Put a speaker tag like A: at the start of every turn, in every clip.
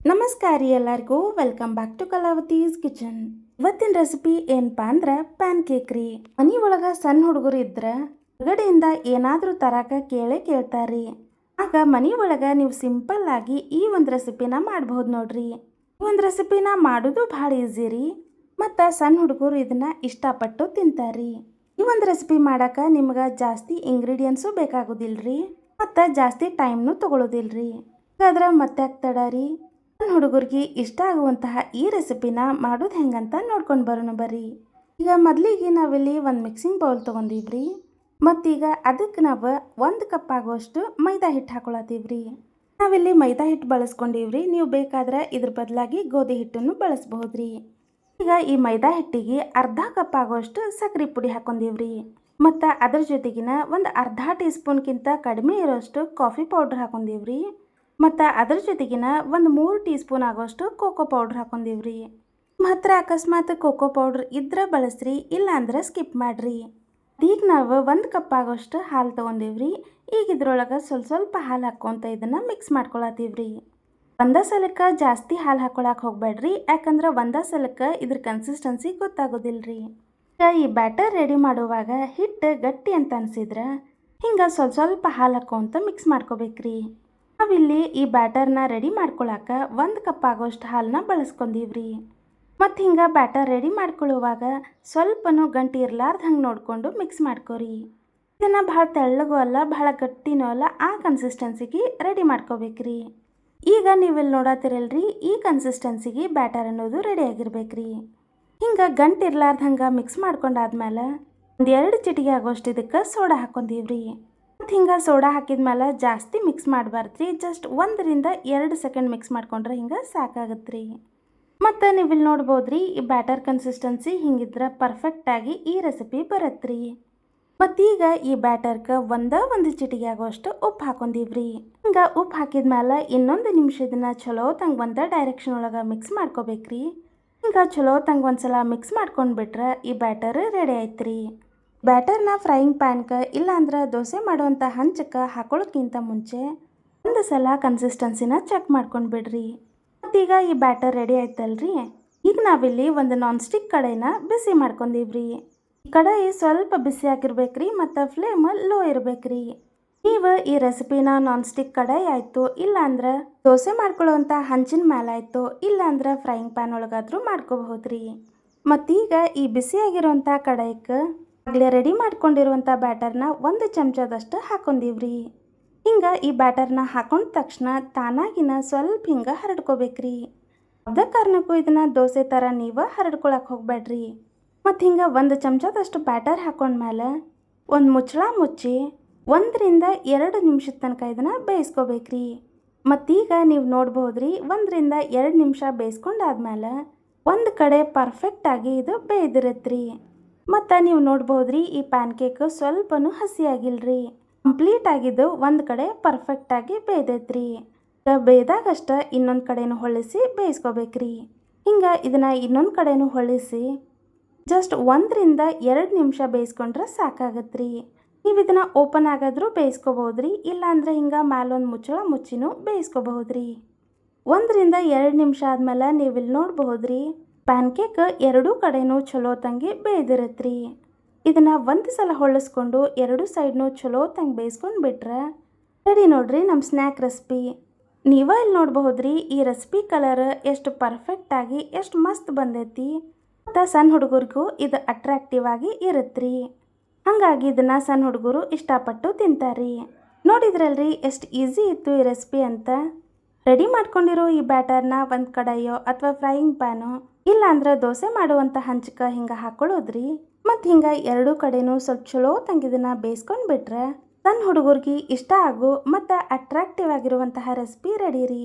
A: ನಮಸ್ಕಾರ ರೀ ಎಲ್ಲರಿಗೂ welcome back to Kalavati's kitchen ಇವತ್ತಿನ ರೆಸಿಪಿ ಏನಪ್ಪಾ ಅಂದ್ರೆ ಪ್ಯಾನ್ ಕೇಕ್ ರೀ. ಮನಿ ಒಳಗ ಸಣ್ಣ ಹುಡುಗರು ಇದ್ರ ಹೊರಗಡೆಯಿಂದ ಏನಾದ್ರೂ ತರಾಕ ಕೇಳೇ ಕೇಳ್ತಾರ್ರಿ. ಆಗ ಮನಿ ಒಳಗ ನೀವು ಸಿಂಪಲ್ ಆಗಿ ಈ ಒಂದು ರೆಸಿಪಿನ ಮಾಡಬಹುದು ನೋಡ್ರಿ. ಈ ಒಂದು ರೆಸಿಪಿನ ಮಾಡೋದು ಭಾಳ ಈಸಿ ರೀ. ಮತ್ತು ಸಣ್ಣ ಹುಡುಗರು ಇದನ್ನ ಇಷ್ಟಪಟ್ಟು ತಿಂತಾರ್ರಿ. ಈ ಒಂದು ರೆಸಿಪಿ ಮಾಡಾಕ ನಿಮ್ಗೆ ಜಾಸ್ತಿ ಇಂಗ್ರೀಡಿಯೆಂಟ್ಸು ರೀ ಮತ್ತು ಜಾಸ್ತಿ ಟೈಮ್ನು ತಗೊಳ್ಳೋದಿಲ್ರಿ ಹಾಗಾದ್ರೆ ಮತ್ತೆ ಆಗ್ತಡ ರೀ ಹುಡುಗರಿಗೆ ಇಷ್ಟ ಆಗುವಂತಹ ಈ ರೆಸಿಪಿನ ಮಾಡೋದು ಹೆಂಗಂತ ನೋಡ್ಕೊಂಡು ಬರೋಣ ಬರ್ರಿ. ಈಗ ಮೊದಲಿಗೆ ನಾವಿಲ್ಲಿ ಒಂದು ಮಿಕ್ಸಿಂಗ್ ಬೌಲ್ ತೊಗೊಂಡಿವ್ರಿ ಮತ್ತೀಗ ಅದಕ್ಕೆ ನಾವು ಒಂದು ಕಪ್ ಆಗುವಷ್ಟು ಮೈದಾ ಹಿಟ್ಟು ಹಾಕೊಳತ್ತೀವ್ರಿ. ನಾವಿಲ್ಲಿ ಮೈದಾ ಹಿಟ್ಟು ಬಳಸ್ಕೊಂಡಿವ್ರಿ. ನೀವು ಬೇಕಾದ್ರೆ ಇದ್ರ ಬದಲಾಗಿ ಗೋಧಿ ಹಿಟ್ಟನ್ನು ಬಳಸ್ಬಹುದ್ರಿ. ಈಗ ಈ ಮೈದಾ ಹಿಟ್ಟಿಗೆ ಅರ್ಧ ಕಪ್ ಆಗುವಷ್ಟು ಸಕ್ಕರೆ ಪುಡಿ ಹಾಕೊಂಡಿವ್ರಿ. ಮತ್ತು ಅದ್ರ ಜೊತೆಗಿನ ಒಂದು ಅರ್ಧ ಟೀ ಸ್ಪೂನ್ಗಿಂತ ಕಡಿಮೆ ಇರೋಷ್ಟು ಕಾಫಿ ಪೌಡ್ರ್ ಹಾಕೊಂಡಿವ್ರಿ. ಮತ್ತು ಅದ್ರ ಜೊತೆಗಿನ ಒಂದು ಮೂರು ಟೀ ಸ್ಪೂನ್ ಆಗೋಷ್ಟು ಕೋಕೋ ಪೌಡ್ರ್ ಹಾಕೊಂಡಿವ್ರಿ. ನಿಮ್ಮ ಹತ್ರ ಅಕಸ್ಮಾತ್ ಕೋಕೋ ಪೌಡ್ರ್ ಇದ್ರೆ ಬಳಸ್ರಿ ಇಲ್ಲ ಅಂದ್ರೆ ಸ್ಕಿಪ್ ಮಾಡ್ರಿ. ಈಗ ನಾವು ಒಂದು ಕಪ್ ಆಗೋಷ್ಟು ಹಾಲು ತೊಗೊಂಡಿವ್ರಿ. ಈಗ ಇದ್ರೊಳಗೆ ಸ್ವಲ್ಪ ಸ್ವಲ್ಪ ಹಾಲು ಹಾಕ್ಕೊಂತ ಇದನ್ನು ಮಿಕ್ಸ್ ಮಾಡ್ಕೊಳತ್ತೀವ್ರಿ. ಒಂದೇ ಸಲಕ್ಕೆ ಜಾಸ್ತಿ ಹಾಲು ಹಾಕೊಳಕ್ಕೆ ಹೋಗ್ಬೇಡ್ರಿ, ಯಾಕಂದ್ರೆ ಒಂದೇ ಸಲಕ್ಕೆ ಇದ್ರ ಕನ್ಸಿಸ್ಟೆನ್ಸಿ ಗೊತ್ತಾಗೋದಿಲ್ರಿ. ಈಗ ಈ ಬ್ಯಾಟರ್ ರೆಡಿ ಮಾಡುವಾಗ ಹಿಟ್ಟು ಗಟ್ಟಿ ಅಂತ ಅನಿಸಿದ್ರೆ ಹಿಂಗೆ ಸ್ವಲ್ಪ ಸ್ವಲ್ಪ ಹಾಲು ಹಾಕ್ಕೊಂತ ಮಿಕ್ಸ್ ಮಾಡ್ಕೋಬೇಕ್ರಿ. ನಾವಿಲ್ಲಿ ಈ ಬ್ಯಾಟರ್ನ ರೆಡಿ ಮಾಡ್ಕೊಳಕ ಒಂದು ಕಪ್ ಆಗೋಷ್ಟು ಹಾಲನ್ನ ಬಳಸ್ಕೊಂಡೀವ್ರಿ. ಮತ್ತು ಹಿಂಗೆ ಬ್ಯಾಟರ್ ರೆಡಿ ಮಾಡ್ಕೊಳ್ಳುವಾಗ ಸ್ವಲ್ಪನೂ ಗಂಟಿ ಇರ್ಲಾರ್ದು ಹಂಗೆ ನೋಡಿಕೊಂಡು ಮಿಕ್ಸ್ ಮಾಡ್ಕೊರಿ. ಇದನ್ನು ಭಾಳ ತೆಳ್ಳಗೂ ಅಲ್ಲ, ಭಾಳ ಗಟ್ಟಿನೂ ಅಲ್ಲ, ಆ ಕನ್ಸಿಸ್ಟೆನ್ಸಿಗೆ ರೆಡಿ ಮಾಡ್ಕೋಬೇಕ್ರಿ. ಈಗ ನೀವಿಲ್ಲಿ ನೋಡತ್ತಿರಲ್ರಿ ಈ ಕನ್ಸಿಸ್ಟೆನ್ಸಿಗೆ ಬ್ಯಾಟರ್ ಅನ್ನೋದು ರೆಡಿ ಆಗಿರ್ಬೇಕ್ರಿ. ಹಿಂಗೆ ಗಂಟು ಹಂಗೆ ಮಿಕ್ಸ್ ಮಾಡ್ಕೊಂಡಾದ್ಮೇಲೆ ಒಂದು ಎರಡು ಚಿಟಿಗೆ ಆಗೋಷ್ಟು ಇದಕ್ಕೆ ಸೋಡಾ ಹಾಕೊಂಡೀವ್ರಿ. ಮತ್ತು ಹಿಂಗೆ ಸೋಡಾ ಹಾಕಿದ ಮೇಲೆ ಜಾಸ್ತಿ ಮಿಕ್ಸ್ ಮಾಡಬಾರ್ದ್ರಿ. ಜಸ್ಟ್ ಒಂದರಿಂದ ಎರಡು ಸೆಕೆಂಡ್ ಮಿಕ್ಸ್ ಮಾಡ್ಕೊಂಡ್ರೆ ಹಿಂಗೆ ಸಾಕಾಗತ್ತೆ ರೀ ಮತ್ತು ನೀವು ಇಲ್ಲಿ ನೋಡ್ಬೋದ್ರಿ, ಈ ಬ್ಯಾಟರ್ ಕನ್ಸಿಸ್ಟೆನ್ಸಿ ಹಿಂಗಿದ್ರೆ ಪರ್ಫೆಕ್ಟಾಗಿ ಈ ರೆಸಿಪಿ ಬರತ್ರಿ. ಮತ್ತೀಗ ಈ ಬ್ಯಾಟರ್ಗೆ ಒಂದ ಒಂದು ಚಿಟಿಗೆ ಆಗೋಷ್ಟು ಉಪ್ಪು ಹಾಕೊಂಡಿವ್ರಿ. ಹಿಂಗೆ ಉಪ್ಪು ಹಾಕಿದ ಮೇಲೆ ಇನ್ನೊಂದು ನಿಮಿಷ ಇದನ್ನ ಚಲೋ ತಂಗ ಒಂದು ಡೈರೆಕ್ಷನ್ ಒಳಗೆ ಮಿಕ್ಸ್ ಮಾಡ್ಕೋಬೇಕ್ರಿ. ಹಿಂಗೆ ಚಲೋ ತಂಗ ಒಂದ್ಸಲ ಮಿಕ್ಸ್ ಮಾಡ್ಕೊಂಡ್ಬಿಟ್ರೆ ಈ ಬ್ಯಾಟರ್ ರೆಡಿ ಆಯ್ತು ಬ್ಯಾಟರ್ನ ಫ್ರೈಯಿಂಗ್ ಪ್ಯಾನ್ಕ ಇಲ್ಲಾಂದ್ರೆ ದೋಸೆ ಮಾಡುವಂಥ ಹಂಚಕ್ಕೆ ಹಾಕೊಳ್ಳೋಕ್ಕಿಂತ ಮುಂಚೆ ಒಂದು ಸಲ ಕನ್ಸಿಸ್ಟೆನ್ಸಿನ ಚೆಕ್ ಮಾಡ್ಕೊಂಡು ಬಿಡ್ರಿ. ಮತ್ತೀಗ ಈ ಬ್ಯಾಟರ್ ರೆಡಿ ಆಯ್ತಲ್ರಿ? ಈಗ ನಾವಿಲ್ಲಿ ಒಂದು ನಾನ್ ಸ್ಟಿಕ್ ಕಡಾಯಿನ ಬಿಸಿ ಮಾಡ್ಕೊಂಡಿವ್ರಿ. ಈ ಕಡಾಯಿ ಸ್ವಲ್ಪ ಬಿಸಿ ಆಗಿರ್ಬೇಕ್ರಿ ಮತ್ತು ಫ್ಲೇಮ್ ಲೋ ಇರಬೇಕ್ರಿ. ನೀವು ಈ ರೆಸಿಪಿನ ನಾನ್ ಸ್ಟಿಕ್ ಕಡಾಯಿ ಆಯಿತು, ಇಲ್ಲಾಂದ್ರೆ ದೋಸೆ ಮಾಡ್ಕೊಳ್ಳೋವಂಥ ಹಂಚಿನ ಮೇಲೆ ಆಯಿತು, ಇಲ್ಲಾಂದ್ರೆ ಫ್ರೈಯಿಂಗ್ ಪ್ಯಾನ್ ಒಳಗಾದ್ರೂ ಮಾಡ್ಕೋಬಹುದ್ರಿ. ಮತ್ತೀಗ ಈ ಬಿಸಿಯಾಗಿರುವಂಥ ಕಡಾಯಿಗೆ ಆಗಲೇ ರೆಡಿ ಮಾಡ್ಕೊಂಡಿರುವಂಥ ಬ್ಯಾಟರ್ನ ಒಂದು ಚಮಚದಷ್ಟು ಹಾಕೊಂಡಿವ್ರಿ. ಹಿಂಗೆ ಈ ಬ್ಯಾಟರ್ನ ಹಾಕೊಂಡ ತಕ್ಷಣ ತಾನಾಗಿನ ಸ್ವಲ್ಪ ಹಿಂಗೆ ಹರಡ್ಕೋಬೇಕ್ರಿ. ಅದ ಕಾರಣಕ್ಕೂ ಇದನ್ನ ದೋಸೆ ಥರ ನೀವು ಹರಡ್ಕೊಳಕ್ಕೆ ಹೋಗ್ಬೇಡ್ರಿ ಮತ್ತು ಹಿಂಗೆ ಒಂದು ಚಮಚದಷ್ಟು ಬ್ಯಾಟರ್ ಹಾಕೊಂಡ್ಮೇಲೆ ಒಂದು ಮುಚ್ಚಳ ಮುಚ್ಚಿ ಒಂದರಿಂದ ಎರಡು ನಿಮಿಷದ ತನಕ ಇದನ್ನು ಬೇಯಿಸ್ಕೋಬೇಕ್ರಿ. ಮತ್ತೀಗ ನೀವು ನೋಡ್ಬೋದ್ರಿ ಒಂದರಿಂದ ಎರಡು ನಿಮಿಷ ಬೇಯಿಸ್ಕೊಂಡಾದ್ಮೇಲೆ ಒಂದು ಕಡೆ ಪರ್ಫೆಕ್ಟಾಗಿ ಇದು ಬೇಯ್ದಿರತ್ರಿ. ಮತ್ತು ನೀವು ನೋಡ್ಬೋದ್ರಿ ಈ ಪ್ಯಾನ್ ಕೇಕ್ ಸ್ವಲ್ಪನೂ ಹಸಿಯಾಗಿಲ್ರಿ. ಕಂಪ್ಲೀಟ್ ಆಗಿದ್ದು ಒಂದು ಕಡೆ ಪರ್ಫೆಕ್ಟಾಗಿ ಬೇಯ್ದೈತ್ರಿ. ಬೇಯ್ದಾಗಷ್ಟ ಇನ್ನೊಂದು ಕಡೆನೂ ಹೊಳಿಸಿ ಬೇಯಿಸ್ಕೋಬೇಕ್ರಿ. ಹಿಂಗೆ ಇದನ್ನು ಇನ್ನೊಂದು ಕಡೆನೂ ಹೊಳಿಸಿ ಜಸ್ಟ್ ಒಂದರಿಂದ ಎರಡು ನಿಮಿಷ ಬೇಯಿಸ್ಕೊಂಡ್ರೆ ಸಾಕಾಗತ್ರಿ. ನೀವು ಇದನ್ನು ಓಪನ್ ಆಗಾದರೂ ಬೇಯಿಸ್ಕೋಬಹುದ್ರಿ ಇಲ್ಲಾಂದ್ರೆ ಹಿಂಗೆ ಮ್ಯಾಲೊಂದು ಮುಚ್ಚಳ ಮುಚ್ಚಿನೂ ಬೇಯಿಸ್ಕೋಬಹುದ್ರಿ ಒಂದರಿಂದ ಎರಡು ನಿಮಿಷ ಆದಮೇಲೆ ನೀವು ಇಲ್ಲಿ ನೋಡ್ಬಹುದ್ರಿ ಪ್ಯಾನ್ಕೇಕ್ ಎರಡೂ ಕಡೆನೂ ಚಲೋ ತಂಗಿ ಬೇಯ್ದಿರತ್ರಿ ಇದನ್ನು ಒಂದು ಸಲ ಹೊಳ್ಳಿಸ್ಕೊಂಡು ಎರಡು ಸೈಡ್ನು ಚಲೋ ತಂಗೆ ಬೇಯಿಸ್ಕೊಂಡು ಬಿಟ್ರೆ ರೆಡಿ ನೋಡ್ರಿ ನಮ್ಮ ಸ್ನ್ಯಾಕ್ ರೆಸಿಪಿ. ನೀವ ಇಲ್ಲಿ ನೋಡ್ಬಹುದ್ರಿ ಈ ರೆಸಿಪಿ ಕಲರ್ ಎಷ್ಟು ಪರ್ಫೆಕ್ಟಾಗಿ ಎಷ್ಟು ಮಸ್ತ್ ಬಂದೈತಿ. ಮತ್ತು ಸಣ್ಣ ಹುಡುಗರಿಗೂ ಇದು ಅಟ್ರಾಕ್ಟಿವ್ ಆಗಿ ಇರುತ್ತೀ ಹಾಗಾಗಿ ಇದನ್ನು ಸಣ್ಣ ಹುಡುಗರು ಇಷ್ಟಪಟ್ಟು ತಿಂತಾರೆ. ನೋಡಿದ್ರಲ್ರಿ ಎಷ್ಟು ಈಸಿ ಇತ್ತು ಈ ರೆಸಿಪಿ ಅಂತ. ರೆಡಿ ಮಾಡ್ಕೊಂಡಿರೋ ಈ ಬ್ಯಾಟರ್ನ ಒಂದು ಕಡಾಯೋ ಅಥವಾ ಫ್ರೈಯಿಂಗ್ ಪ್ಯಾನೋ, ಇಲ್ಲಾಂದ್ರೆ ದೋಸೆ ಮಾಡುವಂಥ ಹಂಚಿಕ ಹಿಂಗೆ ಹಾಕೊಳ್ಳೋದ್ರಿ. ಮತ್ತು ಹಿಂಗೆ ಎರಡೂ ಕಡೆನೂ ಸ್ವಲ್ಪ ಚಲೋ ತಂಗಿದನ್ನ ಬೇಯಿಸ್ಕೊಂಡು ಬಿಟ್ರೆ ಸಣ್ಣ ಹುಡುಗರಿಗೆ ಇಷ್ಟ ಆಗು ಮತ್ತು ಅಟ್ರಾಕ್ಟಿವ್ ಆಗಿರುವಂತಹ ರೆಸಿಪಿ ರೆಡಿ ರೀ.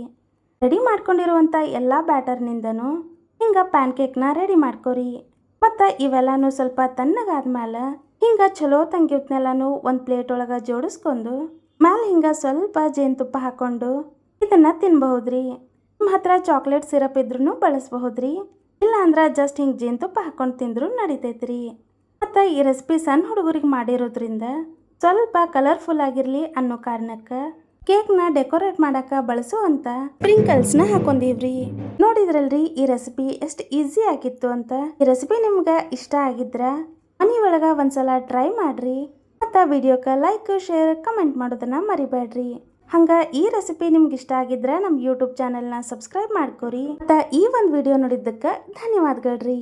A: ರೆಡಿ ಮಾಡ್ಕೊಂಡಿರುವಂಥ ಎಲ್ಲ ಬ್ಯಾಟರ್ನಿಂದನೂ ಹಿಂಗೆ ಪ್ಯಾನ್ಕೇಕ್ನ ರೆಡಿ ಮಾಡ್ಕೊರಿ. ಮತ್ತು ಇವೆಲ್ಲನೂ ಸ್ವಲ್ಪ ತಣ್ಣಗಾದ್ಮೇಲೆ ಹಿಂಗೆ ಚಲೋ ತಂಗಿವ್ನೆಲ್ಲನೂ ಒಂದು ಪ್ಲೇಟ್ ಒಳಗೆ ಜೋಡಿಸ್ಕೊಂಡು, ಮ್ಯಾಲೆ ಹಿಂಗೆ ಸ್ವಲ್ಪ ಜೇನುತುಪ್ಪ ಹಾಕ್ಕೊಂಡು ಇದನ್ನು ತಿನ್ಬಹುದ್ರಿ? ನಿಮ್ಮ ಹತ್ರ ಚಾಕ್ಲೇಟ್ ಸಿರಪ್ ಇದ್ರೂ ಬಳಸಬಹುದ್ರಿ? ಇಲ್ಲ ಅಂದ್ರೆ ಜಸ್ಟ್ ಹಿಂಗೆ ಜೇನುತುಪ್ಪ ಹಾಕೊಂಡು ತಿಂದರೂ ನಡಿತೈತ್ರಿ. ಮತ್ತು ಈ ರೆಸಿಪಿ ಸಣ್ಣ ಹುಡುಗರಿಗೆ ಮಾಡಿರೋದ್ರಿಂದ ಸ್ವಲ್ಪ ಕಲರ್ಫುಲ್ ಆಗಿರಲಿ ಅನ್ನೋ ಕಾರಣಕ್ಕೆ ಕೇಕ್ನ ಡೆಕೋರೇಟ್ ಮಾಡಾಕ ಬಳಸುವಂತ ಸ್ಪ್ರಿಂಕಲ್ಸ್ನ ಹಾಕೊಂಡಿವ್ರಿ. ನೋಡಿದ್ರಲ್ರಿ ಈ ರೆಸಿಪಿ ಎಷ್ಟು ಈಸಿ ಆಗಿತ್ತು ಅಂತ. ಈ ರೆಸಿಪಿ ನಿಮ್ಗೆ ಇಷ್ಟ ಆಗಿದ್ರೆ ಮನೆ ಒಳಗೆ ಒಂದ್ಸಲ ಟ್ರೈ ಮಾಡ್ರಿ. ಮತ್ತು ವಿಡಿಯೋಕ್ಕೆ ಲೈಕ್, ಶೇರ್, ಕಮೆಂಟ್ ಮಾಡೋದನ್ನ ಮರಿಬೇಡ್ರಿ ಹಂಗ ಈ ರೆಸಿಪಿ ನಿಮ್ಗೆ ಇಷ್ಟ ಆಗಿದ್ರೆ ನಮ್ಮ ಯೂಟ್ಯೂಬ್ ಚಾನೆಲ್ನ ಸಬ್ಸ್ಕ್ರೈಬ್ ಮಾಡ್ಕೊರಿ. ಮತ್ತು ಈ ಒಂದು ವಿಡಿಯೋ ನೋಡಿದ್ದಕ್ಕೆ ಧನ್ಯವಾದಗಳ್ರಿ.